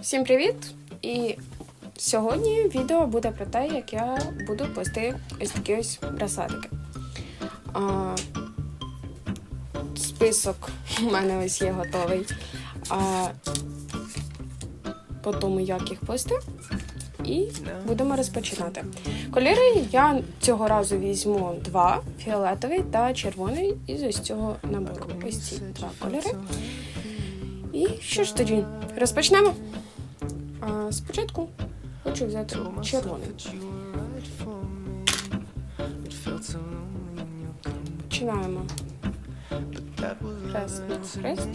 Всім привіт! І сьогодні відео буде про те, як я буду плести ось такі ось браслетики. А, список у мене ось є готовий. А, по тому, як їх плести. І будемо розпочинати. Кольори я цього разу візьму два: фіолетовий та червоний із ось цього набору. Ось ці два кольори. І що ж тоді? Розпочнемо. А, спочатку хочу взяти червоний. Починаємо хрест на хрест.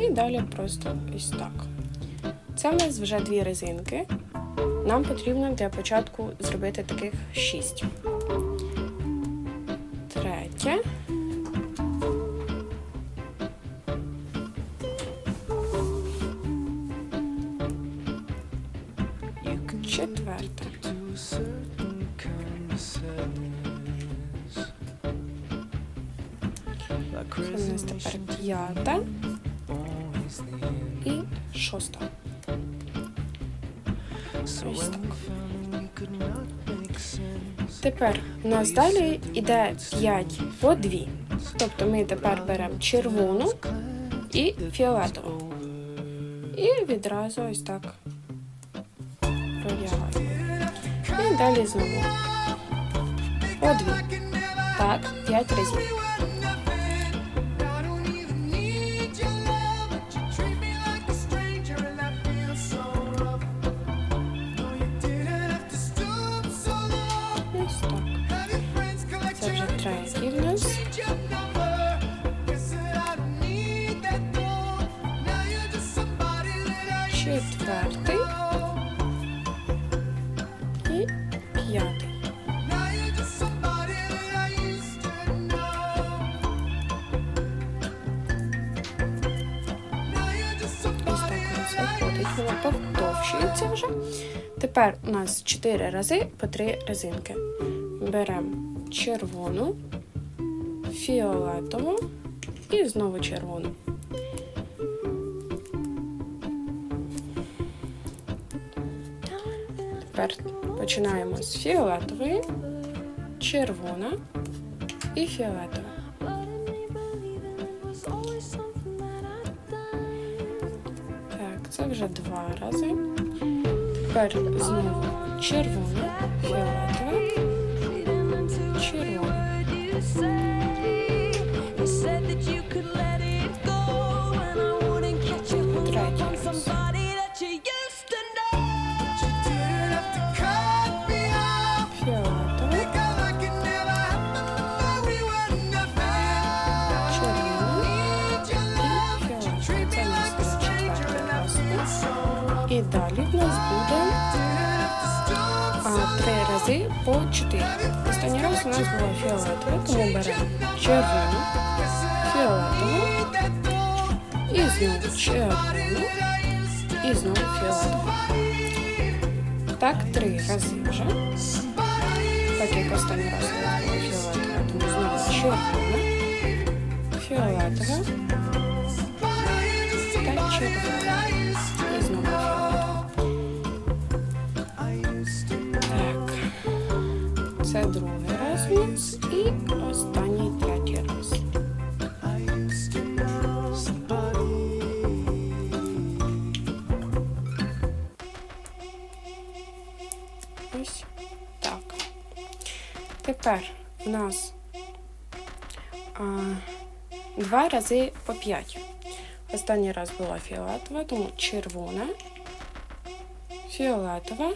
І далі просто ось так. Це в нас вже дві резинки. Нам потрібно для початку зробити таких шість. Третє. Тепер п'ята і шоста. Ось так. Тепер у нас далі йде 5 по 2. Тобто ми тепер беремо червону і фіолетову. І відразу ось так продягаємо. І далі знову. По 2. Так, 5 разів. Четвертий. І п'ятий. Воно повтовщується вже. Тепер у нас 4 рази по 3 резинки. Беремо червону, фіолетову і знову червону. Тепер починаємо з фіолетової, червона і фіолетова. Так, це вже два рази. Тепер знову червона, фіолетова, червона. І далі в нас буде а, три рази по чотири. Останній раз у нас була фіолетова, тому беремо червону, фіолетову і знову червону і знову фіолетову. Так, три рази вже. Так як останній раз у нас була фіолетова, тому знову червона, фіолетова та червона. Тепер у нас а, два рази по п'ять. Останній раз була фіолетова, тому червона, фіолетова,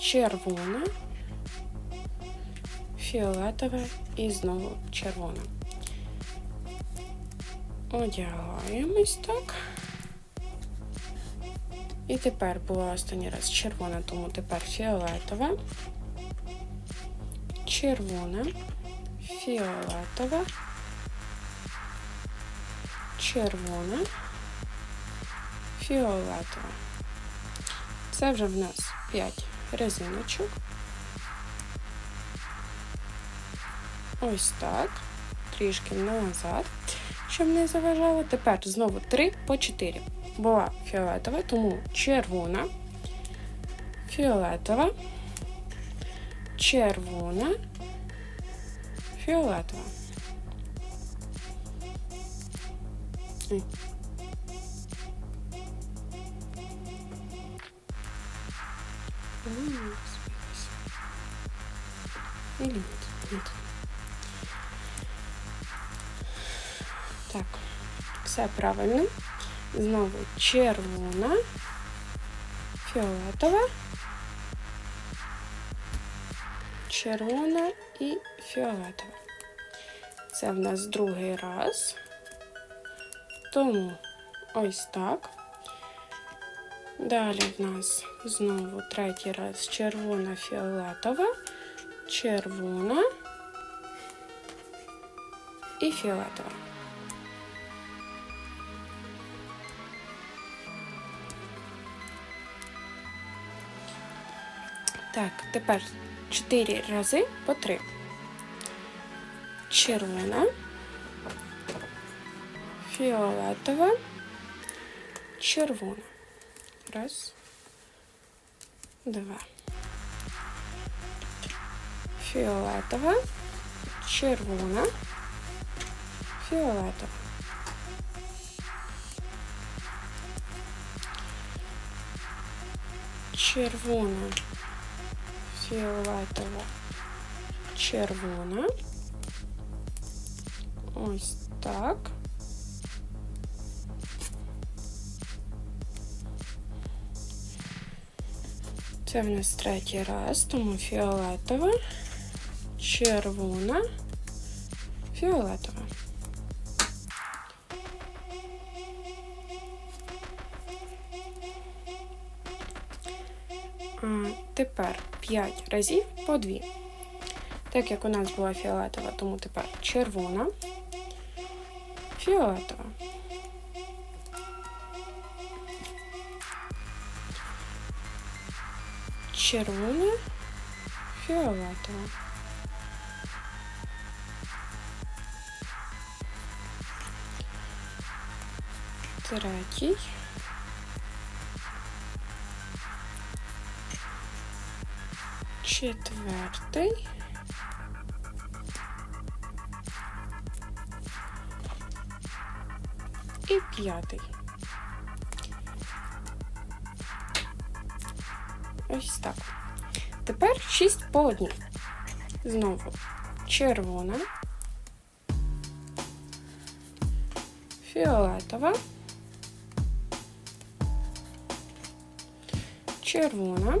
червона, фіолетова і знову червона. Одягаємо ось так. І тепер була останній раз червона, тому тепер фіолетова, червона, фіолетова, червона, фіолетова. Це вже в нас 5 резиночок. Ось так. Трішки назад, щоб не заважало. Тепер знову 3 по 4. була фіолетова, тому червона, фіолетова, червона, фіолетова. Или нет? Нет. Так, все правильно. Знову червона, фіолетова, червона і фіолетова. Це в нас другий раз. Тому ось так. Далі в нас знову третій раз червона, фіолетова, червона і фіолетова. Так, тепер 4 рази по 3. Червона, фіолетова, червона. Раз, два. Фіолетова, червона, фіолетова. Червона, Фіолетова, червона. Ось так. Це в нас третій раз, тому фіолетова, червона, фіолетова. А, тепер 5 разів по 2. Так як у нас була фіолетова, тому тепер червона, фіолетова. Червона, фіолетова. Третій. Четвертий. І п'ятий. Ось так. Тепер 6 по одній. Знову червона, фіолетова, червона.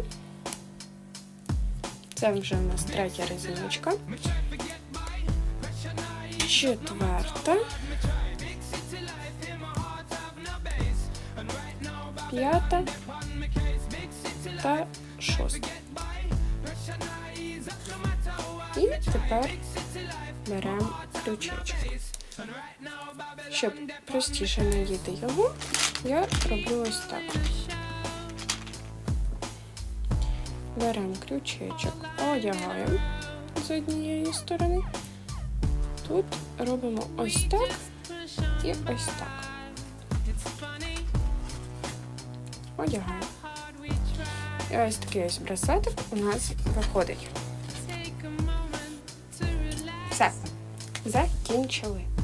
Це вже у нас третя резиночка. Четверта. П'ята та шоста. І тепер беремо ключичок. Щоб простіше надіти його, я роблю ось так. Беремо крючечок, одягаємо з однієї сторони. Тут робимо ось так і ось так. Одягаємо. І ось такий ось браслетик у нас виходить. Все, закінчили.